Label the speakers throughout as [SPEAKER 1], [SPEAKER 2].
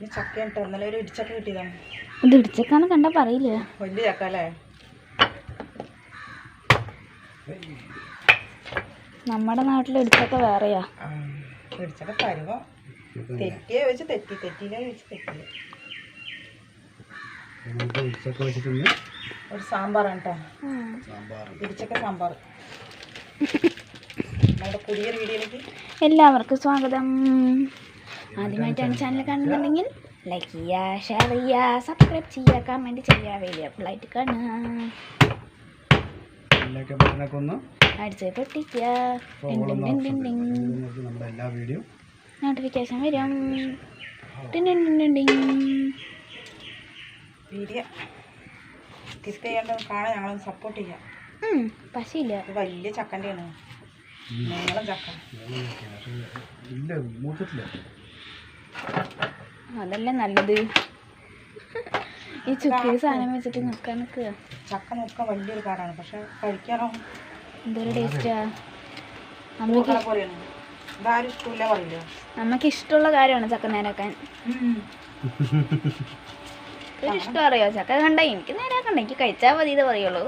[SPEAKER 1] ചക്ക കേട്ടോ ഇന്നലെ ഒരു ഇടിച്ചക്ക കിട്ടിയതാണ്.
[SPEAKER 2] ഇത് ഇടിച്ചക്കാന്ന് കണ്ടാ പറയില്ല?
[SPEAKER 1] വലിയ ചക്ക അല്ലേ
[SPEAKER 2] നമ്മുടെ നാട്ടിൽ ഇടിച്ചൊക്കെ വേറെയാ.
[SPEAKER 1] ഇടിച്ചക്ക പരുവ. തെറ്റിയെ വെച്ച് തെറ്റി തെറ്റിയില്ല ചോദിച്ചു തെറ്റില്ല ഒരു സാമ്പാറാണ് കേട്ടോ
[SPEAKER 3] സാമ്പാർ
[SPEAKER 1] ഇടിച്ചക്ക സാമ്പാർ നമ്മുടെ പുതിയൊരു വീഡിയോയിലേക്ക്
[SPEAKER 2] എല്ലാവർക്കും സ്വാഗതം. ആദ്യമായിട്ടാണ് ചാനൽ കാണുന്നുണ്ടെങ്കിൽ ലൈക്ക് ചെയ്യുക ഷെയർ ചെയ്യുക സബ്സ്ക്രൈബ് ചെയ്യുക കമന്റ് ചെയ്യുക കാണുക. അടിച്ച് പൊട്ടിക്കുക.
[SPEAKER 3] നമ്മുടെ എല്ലാ വീഡിയോ
[SPEAKER 2] നോട്ടിഫിക്കേഷൻ വരും.
[SPEAKER 1] കാണാൻ ഞങ്ങളൊന്ന് സപ്പോർട്ട് ചെയ്യാം
[SPEAKER 2] പശയില്ല.
[SPEAKER 1] വലിയ ചക്കന്റെയാണ്. നീളം ചക്ക.
[SPEAKER 3] ഇല്ല മൂത്തിട്ടില്ല.
[SPEAKER 2] അതല്ലേ നല്ലത്. ഈ ചുക്കി സാധനം വെച്ചിട്ട് നിൽക്കാൻ നിൽക്കുക.
[SPEAKER 1] ചക്ക നോക്കാൻ വലിയൊരു കാടാണ് പക്ഷെ കഴിക്കാനോ
[SPEAKER 2] എന്തൊരു ടേസ്റ്റാ. അമ്മയ്ക്ക് ഇഷ്ടമുള്ള കാര്യമാണ് ചക്ക നേരാക്കാൻ. ഇഷ്ടം അറിയോ? ചക്ക കണ്ട എനിക്ക് നേരാക്കണ്ട. എനിക്ക് കഴിച്ചാൽ മതി ഇത് പറയുള്ളൂ.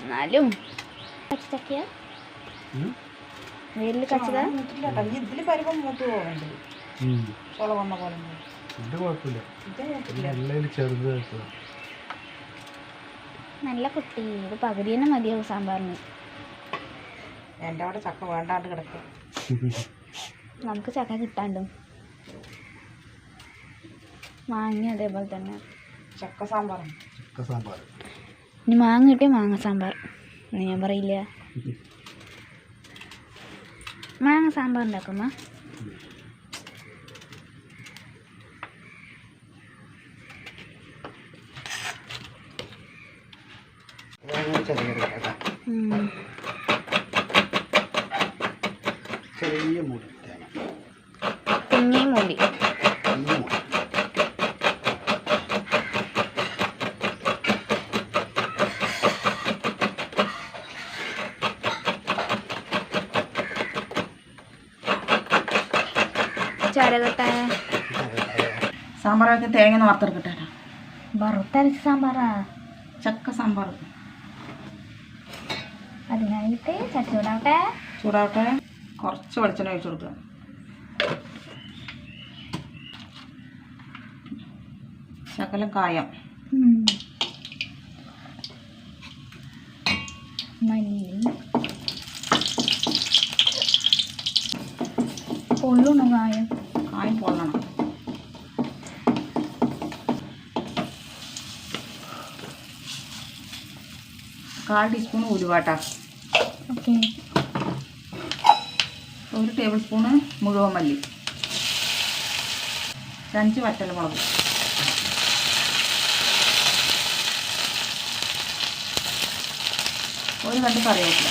[SPEAKER 2] എന്നാലും ചക്കയാ കച്ചതാ?
[SPEAKER 1] ഇതിൽ മൂത്ത് പോകണ്ടത് ചുള വന്ന പോലെ. ഒന്നും.
[SPEAKER 3] ഇത് കുഴപ്പമില്ല.
[SPEAKER 1] ഇത്
[SPEAKER 3] ചെറുത്
[SPEAKER 2] നല്ല കുട്ടി. ഇത് പകുതി തന്നെ മതിയാവും സാമ്പാറിന്.
[SPEAKER 1] എന്റെ അവിടെ ചക്ക വേണ്ടാണ്ട് കിടക്കും.
[SPEAKER 2] നമുക്ക് ചക്ക കിട്ടാണ്ടും. മാങ്ങ അതേപോലെ തന്നെ.
[SPEAKER 1] ചക്ക സാമ്പാറാണ്
[SPEAKER 3] ചക്ക സാമ്പാർ.
[SPEAKER 2] ഇനി മാങ്ങ കിട്ടിയ മാങ്ങ സാമ്പാർ. ഞാൻ പറയില്ല. മാങ്ങ സാമ്പാർ
[SPEAKER 3] കേട്ടോ ചെറിയ മൂടി തേങ്ങ
[SPEAKER 2] കുഞ്ഞി മൂടി
[SPEAKER 3] കുഞ്ഞു മൂടി
[SPEAKER 2] ചരകട്ടെ
[SPEAKER 1] സാമ്പാറൊക്കെ തേങ്ങ ഒന്ന് വറുത്തെടുക്കട്ടെ.
[SPEAKER 2] വറുത്തരച്ച സാമ്പാറാ?
[SPEAKER 1] ചക്ക സാമ്പാർ.
[SPEAKER 2] അതിനായിട്ട് ചച്ചൂടാവട്ടെ
[SPEAKER 1] ചൂടാവട്ടെ. കുറച്ച് വെളിച്ചെണ്ണ ഒഴിച്ചു കൊടുക്കുക. ശകലം കായം
[SPEAKER 2] മല്ലി പൊള്ളുണു കായം
[SPEAKER 1] കായം പൊള്ളണം കാൽ ടീസ്പൂൺ ഉലുവാട്ട.
[SPEAKER 2] ഓക്കെ.
[SPEAKER 1] ഒരു ടേബിൾ സ്പൂണ് മുഴുവൻ മല്ലി. അഞ്ച് വറ്റലമുളക് ഒരു കണ്ട് കറിവേപ്പില.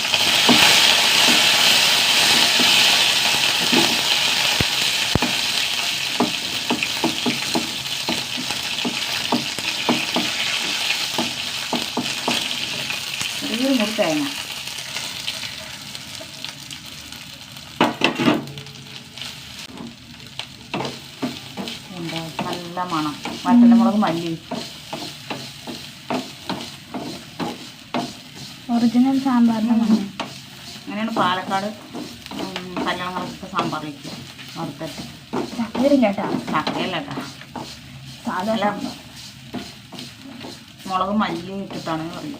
[SPEAKER 1] തേങ്ങ. നല്ല മണം. വറ്റൽമുളക് മല്ലി.
[SPEAKER 2] ഒറിജിനൽ സാമ്പാറിന് മണം
[SPEAKER 1] അങ്ങനെയാണ് പാലക്കാട് ഉം, കല്യാണങ്ങളൊക്കെ സാമ്പാർ വയ്ക്കുക വറുത്തിട്ട്
[SPEAKER 2] ചക്കയില്ല കേട്ടോ?
[SPEAKER 1] ചക്കയല്ല കേട്ടോ.
[SPEAKER 2] സാധാരണ
[SPEAKER 1] മുളക് മല്ലി ഇട്ടിട്ടാണെന്ന് പറയുക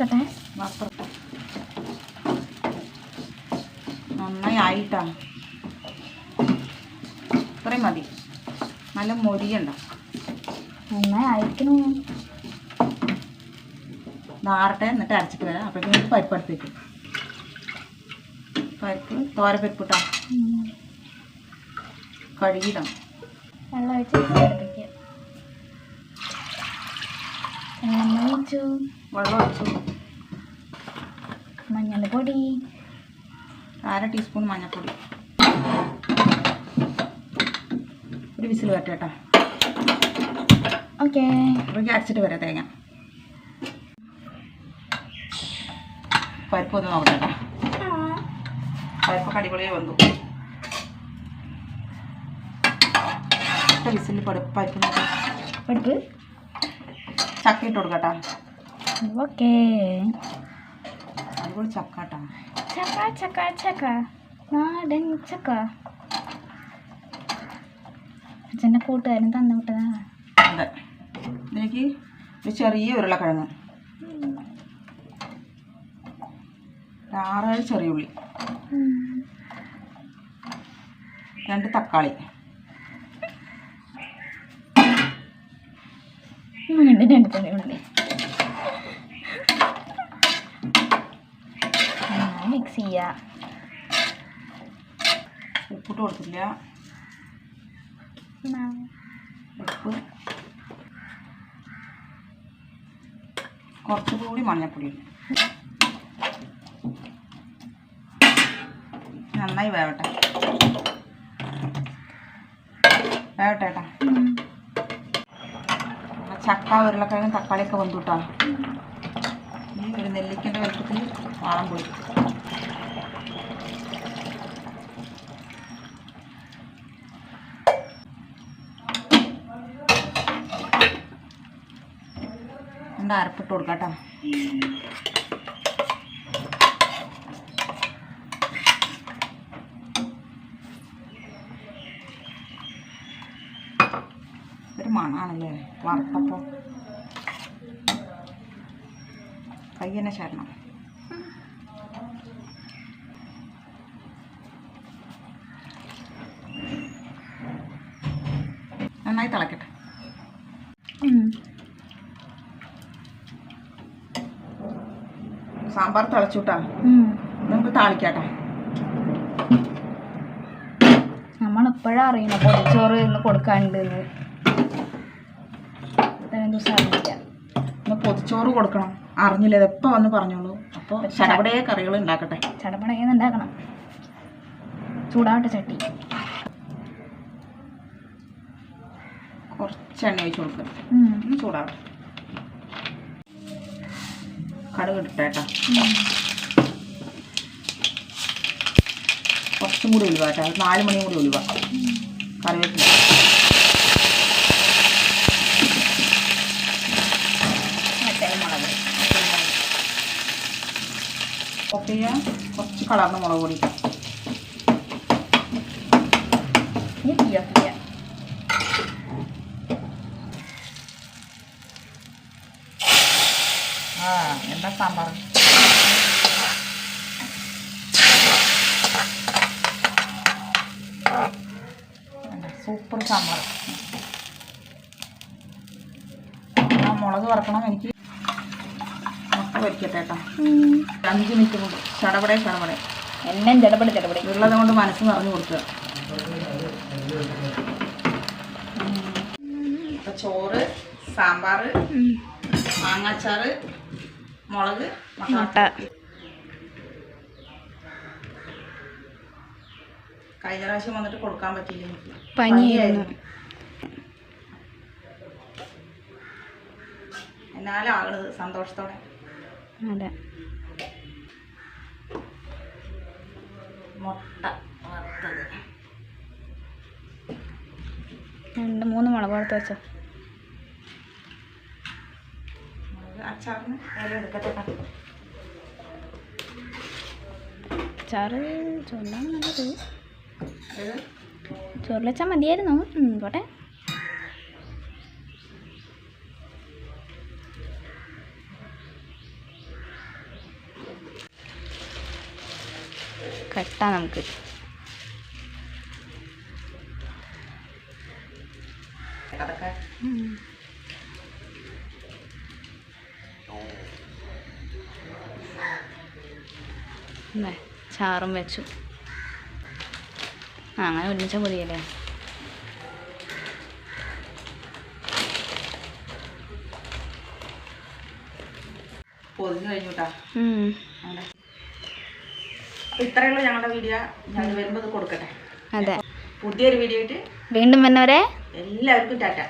[SPEAKER 1] വസ്ത്രം നന്നായി ആയിട്ടാ ഇത്രയും മതി. നല്ല മൊരിയണ്ട.
[SPEAKER 2] നന്നായി അയക്കണു
[SPEAKER 1] നാറട്ടെ എന്നിട്ട് അരച്ചിട്ട് വരാം. അപ്പോഴേക്കും നമുക്ക് പരിപ്പ് എടുത്തേക്കും പരിപ്പ് തോരപ്പരിപ്പ് ഇട്ടാ കഴുകിയിടണം.
[SPEAKER 2] വെള്ളം ഒഴിച്ച് എണ്ണ ഒഴിച്ചു.
[SPEAKER 1] വെള്ളം ഒഴിച്ചു
[SPEAKER 2] മഞ്ഞൾപ്പൊടി.
[SPEAKER 1] അര ടീസ്പൂൺ മഞ്ഞൾപ്പൊടി. ഒരു വിസിൽ വരട്ടെ കേട്ടോ.
[SPEAKER 2] ഓക്കെ.
[SPEAKER 1] അപ്പോൾ അരച്ചിട്ട് വരാം തേങ്ങ. പരിപ്പ് ഒന്ന് നോക്കട്ടെ കേട്ടോ. പരിപ്പൊക്കെ അടിപൊളിയെ വന്നു. വിസിൽ പരിപ്പ് പരിപ്പ്? ചക്ക ഇട്ട് കൊടുക്കട്ടാ
[SPEAKER 2] ഓക്കെ
[SPEAKER 1] ചക്ക
[SPEAKER 2] ചക്ക ചക്ക ചക്ക. നാടൻ ചക്ക. അച്ഛന്റെ കൂട്ടുകാരൻ തന്നു വിട്ടതാ.
[SPEAKER 1] അതെ. ഇതിലേക്ക് ഒരു ചെറിയ ഉരുളക്കിഴങ്ങ്. ആറ് ആറേഴ് ചെറിയ ഉള്ളി. രണ്ട് തക്കാളി.
[SPEAKER 2] വീണ്ടും രണ്ട് ചെറിയ ഉള്ളി. മിക്സ് ചെയ്യാം.
[SPEAKER 1] ഉപ്പിട്ട് കൊടുത്തില്ല ഉപ്പ് കുറച്ചുകൂടി മഞ്ഞപ്പൊടി. നന്നായി വേവട്ടെ. വേവട്ടെ ഏട്ടാ. ചക്ക ഉരുളക്കിഴങ്ങും തക്കാളിയൊക്കെ വന്നുട്ടാ ഈ ഒരു നെല്ലിക്കന്റെ വലുപ്പത്തിൽ വാളം പോയി രണ്ട് അരപ്പിട്ട് കൊടുക്കാം കേട്ടോ ഒരു മണാണല്ലേ വറുത്തപ്പോൾ കയ്യനെ ചേരണം നന്നായി തിളക്കട്ടെ. സാമ്പാർ തിളച്ചുട്ടാ. നമുക്ക് താളിക്കാട്ടാ.
[SPEAKER 2] നമ്മളെപ്പോഴാ അറിയണം പൊടിച്ചോറ് ഇന്ന് കൊടുക്കാനുണ്ട് എന്ന് ഇത്രയും ദിവസം അറിയില്ല
[SPEAKER 1] ഒന്ന് പൊതിച്ചോറ് കൊടുക്കണം. അറിഞ്ഞില്ല ഇതെപ്പോൾ വന്ന് പറഞ്ഞോളൂ. അപ്പോൾ ചടപടയെ കറികൾ ഉണ്ടാക്കട്ടെ.
[SPEAKER 2] ചടപടയെന്ന് ഉണ്ടാക്കണം. ചൂടാവട്ടെ ചട്ടി.
[SPEAKER 1] കുറച്ച് എണ്ണ ഒഴിച്ച് കൊടുക്കുക ചൂടാവട്ടെ. കടുക് ഇട്ടേട്ടാ കുറച്ചും കൂടി ഉലുവ കേട്ടോ. നാല് മണിയും കൂടി ഉലുവ. കറിവേപ്പില. മുളക് കുറച്ച് കളറിന് മുളക് പൊടി.
[SPEAKER 2] ഇനി തീയോ തീയ
[SPEAKER 1] ആ എന്താ സാമ്പാർ സൂപ്പർ സാമ്പാർ. ആ മുളക് വറക്കണം എനിക്ക്. മുട്ട പൊരിക്കട്ടെ കേട്ടോ. അഞ്ച് മിനിറ്റ് കൊണ്ട്. ചടപടെ ചടപടെ.
[SPEAKER 2] എല്ലാം ചടപടി ചടപടി.
[SPEAKER 1] ഉള്ളത് കൊണ്ട് മനസ്സ് നിറഞ്ഞു കൊടുക്കുക. ചോറ് സാമ്പാർ മാങ്ങാച്ചാറ് മുളക്
[SPEAKER 2] മുട്ട.
[SPEAKER 1] കഴിഞ്ഞ പ്രാവശ്യം വന്നിട്ട് കൊടുക്കാൻ പറ്റിയില്ല എനിക്ക്?
[SPEAKER 2] പനിയായിരുന്നു.
[SPEAKER 1] എന്നാലും ആകണത് സന്തോഷത്തോടെ.
[SPEAKER 2] അതെ.
[SPEAKER 1] മുട്ട വറുത്തത്.
[SPEAKER 2] രണ്ട് മൂന്ന് മുളക് കൊടുത്ത് വെച്ചോ.
[SPEAKER 1] അച്ചാറിന് എടുക്കട്ടെ
[SPEAKER 2] അച്ചാറ് ചൊല്ലാൻ നല്ലത്. ചോറിൽ വെച്ചാൽ മതിയായിരുന്നു. പോട്ടെ. കട്ടാ നമുക്ക്.
[SPEAKER 1] അതൊക്കെ
[SPEAKER 2] ചാറും വെച്ചു. ആ അങ്ങനെ ഒരുമിച്ച മതിയല്ലേ
[SPEAKER 1] പൊതിഞ്ഞ് കഴിഞ്ഞു കേട്ടോ ഉള്ളൂ ഞങ്ങളുടെ വീഡിയോ. ഞങ്ങൾ വരുമ്പോൾ കൊടുക്കട്ടെ.
[SPEAKER 2] അതെ.
[SPEAKER 1] പുതിയൊരു വീഡിയോ ആയിട്ട്
[SPEAKER 2] വീണ്ടും വന്നവരെ
[SPEAKER 1] എല്ലാവർക്കും ടാറ്റ.